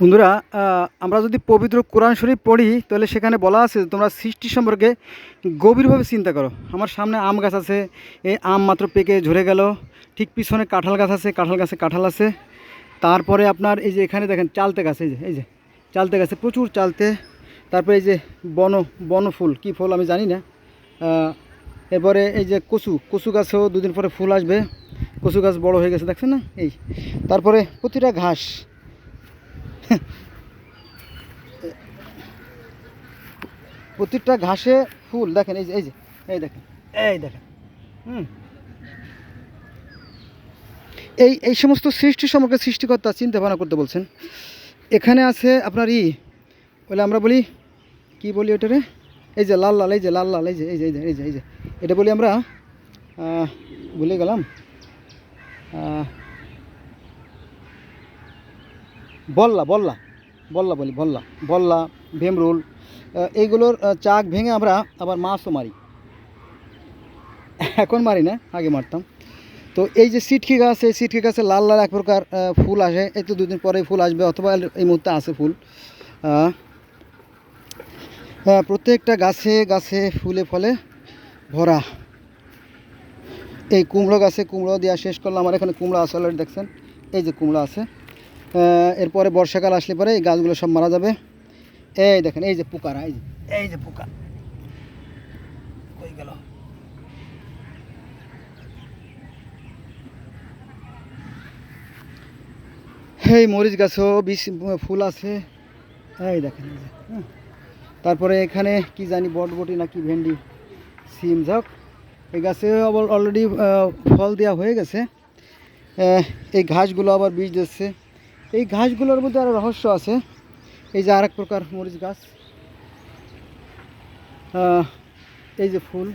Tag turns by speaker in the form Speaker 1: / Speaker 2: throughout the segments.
Speaker 1: বন্ধুরা আমরা যদি পবিত্র কোরআন শরীফ পড়ি, তাহলে সেখানে বলা আছে তোমরা সৃষ্টি সম্পর্কে গভীরভাবে চিন্তা করো। আমার সামনে আম গাছ আছে, এই আম মাত্র পেকে ঝরে গেল। ঠিক পিছনে কাঁঠাল গাছ আছে, কাঁঠাল গাছে কাঁঠাল আছে। তারপরে আপনার এই যে এখানে দেখেন, চালতে গাছ, এই যে এই যে, চালতে গাছে প্রচুর চালতে। তারপরে এই যে বন বন ফুল, কী ফুল আমি জানি না। এরপরে এই যে কচু কচু গাছেও দুদিন পরে ফুল আসবে। কচু গাছ বড় হয়ে গেছে, দেখছেন না? এই, তারপরে প্রতিটা ঘাস প্রত্যেকটা ঘাসে ফুল, দেখেন, এই যে এই যে, এই দেখেন এই দেখেন, হুম। এই এই সমস্ত সৃষ্টি সম্পর্কে সৃষ্টিকর্তা চিন্তা ভাবনা করতে বলছেন। এখানে আছে আপনার ই বলে আমরা বলি, কি বলি ওটারে এই যে লাল লাল, এই যে লাল লাল, এই যে এই যে এই যে এই যে এই যে, এটা বলি আমরা ভুলে গেলাম বল্লা বল্লা বল্লা বলি, বল্লা বল্লা, ভীমরুল এইগুলোর চাক ভেঙে আমরা আবার মাছও মারি। এখন মারি না, আগে মারতাম। তো এই যে সিটকি গাছ, এই সিটকি গাছে লাল লাল এক প্রকার ফুল আসে। এই তো দুদিন পরে ফুল আসবে, অথবা এই মুহূর্তে আসে ফুল। প্রত্যেকটা গাছে গাছে ফুলে ফলে ভরা। এই কুমড়ো গাছে কুমড়ো দেওয়া শেষ করলাম। আমার এখানে কুমড়ো আছে অলরেডি দেখছেন? এই যে কুমড়ো আছে। এরপরে বর্ষাকাল আসলে পরে এই গাছগুলো সব মারা যাবে। এই দেখেন এই যে পোকারা এই যে। এই যে পোকা। কই গেল? এই মরিচ গাছও বিষ ফুল আছে। এই দেখেন এই যে, হ্যাঁ। তারপরে এখানে কি জানি বটবটি নাকি ভেন্ডি সিম যাক এই গাছে আবার অলরেডি ফল দেওয়া হয়ে গেছে। এই ঘাসগুলো আবার বীজ দিচ্ছে। এই ঘাসগুলোর মধ্যে আরও রহস্য আছে। এই যে আরেক প্রকার মরিচ গাছ। এই যে ফুল।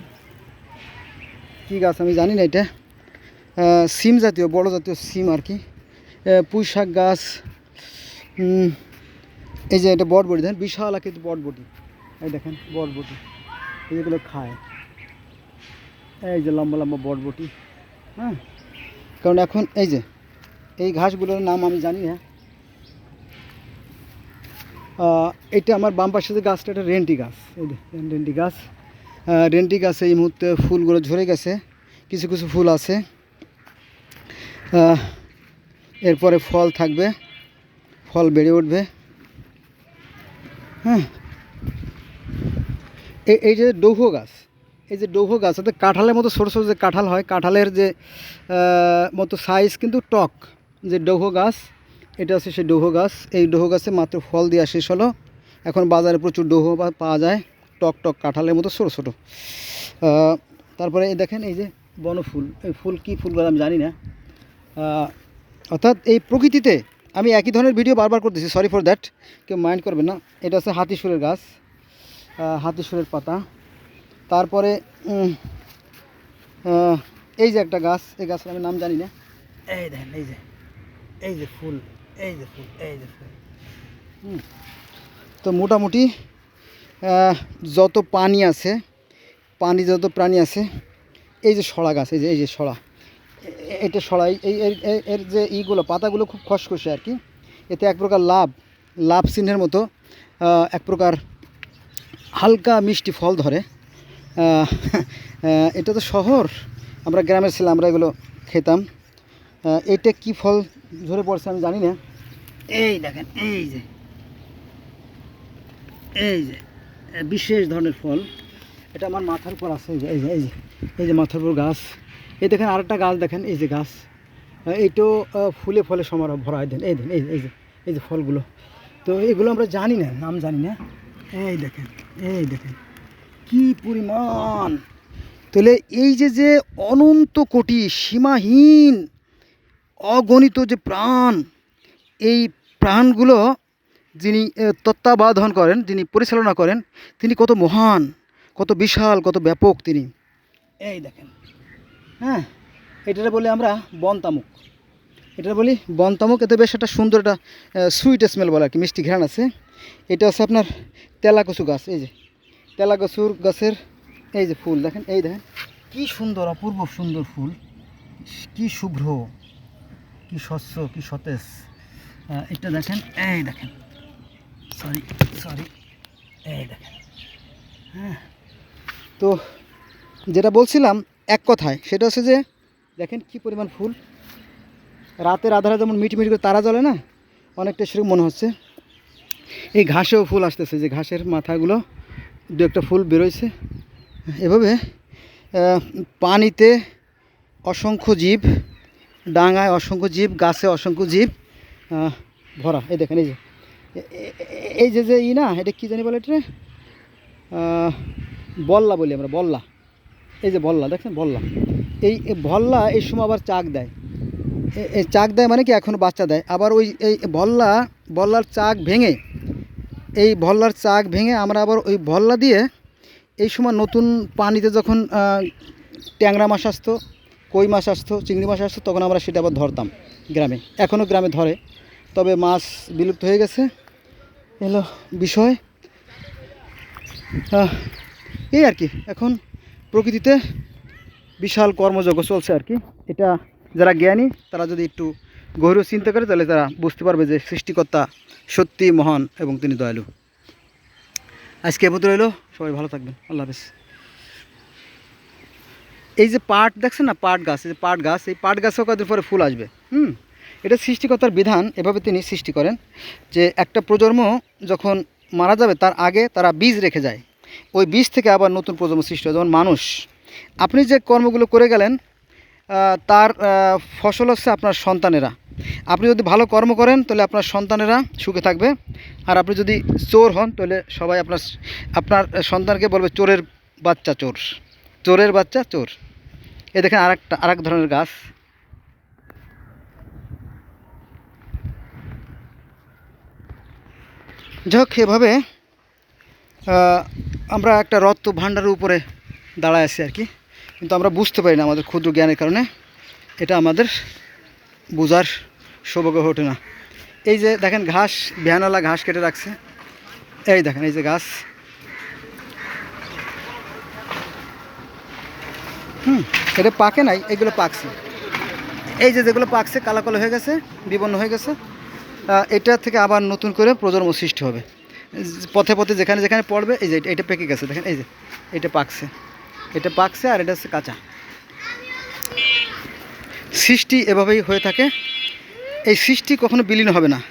Speaker 1: কি গাছ আমি জানি না এটা। সিম জাতীয়, বড় জাতীয় সিম আর কি। পুঁই শাক গাছ। এই যে এটা বটবটি, দেখেন, বিশাল আকৃতি বটবটি। এই দেখেন, বটবটি। এইগুলো খায়। এই যে লম্বা লম্বা বটবটি হ্যাঁ? কারণ এখন এই যে এই ঘাসগুলোর নাম আমি জানি না এটা আমার বাম পাশে যে গাছটা, এটা রেন্টি গাছ। রেন্টি গাছ। রেন্টি গাছে এই মুহূর্তে ফুলগুলো ঝরে গেছে, কিছু কিছু ফুল আছে। এরপরে ফল থাকবে, ফল বেড়ে উঠবে। হ্যাঁ। এই এই যে ডৌহ গাছ, এই যে ডৌহ গাছ, অর্থাৎ কাঁঠালের মতো ছোটো ছোটো যে কাঁঠাল হয়, কাঁঠালের যে মতো সাইজ কিন্তু টক। যে ডৌহ গাছ, এটা হচ্ছে সেই ডৌহ গাছ। এই ডৌহ গাছে মাত্র ফল দেওয়া শেষ হলো। এখন বাজারে প্রচুর ডৌহ পাওয়া যায়, টক টক কাঁঠালের মতো, ছোটো ছোটো। তারপরে দেখেন এই যে বনফুল। এই ফুল কী ফুল আমি জানি না। অর্থাৎ এই প্রকৃতিতে আমি একই ধরনের ভিডিও বারবার করতেছি সরি ফর দ্যাট কেউ মাইন্ড করবেন না। এটা হচ্ছে হাতিসুরের গাছ হাতিসুরের পাতা। তারপরে এই যে একটা গাছ, এই গাছের আমি নাম জানি না। এই দেখেন, এই যে। এই যে ফুল, এই যে ফুল, এই যে ফুল। তো মোটামুটি যত পানি আছে, পানি যত প্রাণী আছে, এই যে সড়া গাছ, এই যে এই যে সড়া এটা সড়াই এই এর- যে ইগুলো, পাতাগুলো খুব খসখসে আর কি। এতে এক প্রকার লাভ লাভ চিহ্নের মতো এক প্রকার হালকা মিষ্টি ফল ধরে। এটা তো শহর, আমরা গ্রামের ছিলাম আমরা এগুলো খেতাম। এটা কি ফল? ধরে পড়ছে আমি জানি না। এই দেখেন এই যে। এই যে বিশেষ ধরনের ফল। এটা আমার মাথার উপর আছে এই যে এই যে এই যে এই যে মাথার উপর গাছ। এই দেখেন আরেকটা গাছ দেখেন এই যে গাছ। এইটাও ফুলে ফলে সমারোহ ভরায় দেন। এই দেন এই যে- এই যে এই যে ফলগুলো। তো এগুলো আমরা জানি না নাম জানি না। এই দেখেন এই দেখেন কি পরিমাণ। তাহলে এই যে যে অনন্ত কোটি সীমাহীন অগণিত যে প্রাণ, এই প্রাণগুলো যিনি তত্ত্বাবধান করেন, যিনি পরিচালনা করেন, তিনি কত মহান, কত বিশাল, কত ব্যাপক তিনি। এই দেখেন হ্যাঁ এটারে বলি আমরা বনতামুক এটা বলি বনতামুক এতে বেশ একটা সুন্দর একটা সুইট স্মেল বলে আর কি, মিষ্টি ঘ্রাণ আছে। এটা হচ্ছে আপনার তেলাকচু গাছ, এই যে তেলাকচুর গাছের, এই যে ফুল, দেখেন, এই দেখেন, কি সুন্দর, অপূর্ব সুন্দর ফুল কি শুভ্র। কি স্বচ্ছ, কি সতেজ। এটা দেখেন, এই দেখেন। সরি সরি এই দেখেন। হ্যাঁ। তো যেটা বলছিলাম এক কথায়, সেটা হচ্ছে যে, দেখেন কি পরিমাণ ফুল। রাতের আধারে যেমন মিটি মিটি করে তারা জ্বলে না, অনেকটা সেরকম মনে হচ্ছে। এই ঘাসেও ফুল আসতেছে, যে ঘাসের মাথাগুলো, দু একটা ফুল বেরোইছে। এভাবে পানিতে অসংখ্য জীব ডাঙায় অসংখ্য জীব, গাছে অসংখ্য জীব। ভরা, এই দেখেন, এই যে। এই যে যে ই না, এটা কী জানি বলে এটা? বল্লা বলি আমরা, বল্লা। এই যে বল্লা, দেখছেন? বল্লা। এই ভল্লা এই সময় আবার চাক দেয়। এই চাক দেয় মানে কি, এখন বাচ্চা দেয়। আবার ওই, এই ভল্লা বল্লার চাক ভেঙে, এই ভল্লার চাক ভেঙে আমরা আবার ওই ভল্লা দিয়ে এই সময় নতুন পানিতে যখন ট্যাংরা মাছ আসতো কই মাছ আসতো, চিংড়ি মাছ আসতো, তখন আমরা সেটা আবার ধরতাম গ্রামে। এখনও গ্রামে ধরে। তবে মাছ বিলুপ্ত হয়ে গেছে। এলো বিষয়। এই আর কি। এখন প্রকৃতিতে বিশাল কর্মযজ্ঞ চলছে আর কি। এটা যারা জ্ঞানী, তারা যদি একটু গভীর চিন্তা করে, তাহলে তারা বুঝতে পারবে যে সৃষ্টিকর্তা সত্যি মহান এবং তিনি দয়ালু। আজকে এ রইল। সবাই ভালো থাকবেন। আল্লাহ হাফেজ। এই যে পাট, দেখছেন না? পাট গাছ, এই যে পাট গাছ, এই পাট গাছেও কদিন পরে ফুল আসবে, হুম? এটা সৃষ্টিকর্তার বিধান, এভাবে তিনি সৃষ্টি করেন যে একটা প্রজন্ম যখন মারা যাবে, তার আগে তারা বীজ রেখে যায়। ওই বীজ থেকে আবার নতুন প্রজন্ম সৃষ্টি হয়, যেমন মানুষ। আপনি যে কর্মগুলো করে গেলেন তার ফসল হচ্ছে আপনার সন্তানেরা। আপনি যদি ভালো কর্ম করেন, তাহলে আপনার সন্তানেরা সুখে থাকবে। আর আপনি যদি চোর হন, তাহলে সবাই আপনার আপনার সন্তানকে বলবে, চোরের বাচ্চা চোর। চোরের বাচ্চা চোর। এ দেখেন আরেকটা আরেক ধরনের গাছ। যাই হোক, এভাবে আমরা একটা রত্ন ভাণ্ডারের উপরে দাঁড়ায় আছি আর কি। কিন্তু আমরা বুঝতে পারি না আমাদের ক্ষুদ্র জ্ঞানের কারণে। এটা আমাদের বোঝার সৌভাগ্য ওঠে না। এই যে দেখেন ঘাস ভ্যানওয়ালা ঘাস কেটে রাখছে। এই দেখেন, এই যে গাছ। হুম এটা পাকে নাই, এগুলো পাকছে। এই যে যেগুলো পাকছে, কালা কালো হয়ে গেছে বিবন্ন হয়ে গেছে এটা থেকে আবার নতুন করে প্রজন্ম সৃষ্টি হবে। পথে পথে যেখানে যেখানে পড়বে, এই যে এটা- এটা পেকে গেছে, দেখেন, এই যে, এটা পাকছে। এটা পাকছে আর এটা হচ্ছে কাঁচা। সৃষ্টি এভাবেই হয়ে থাকে। এই সৃষ্টি কখনো বিলীন হবে না।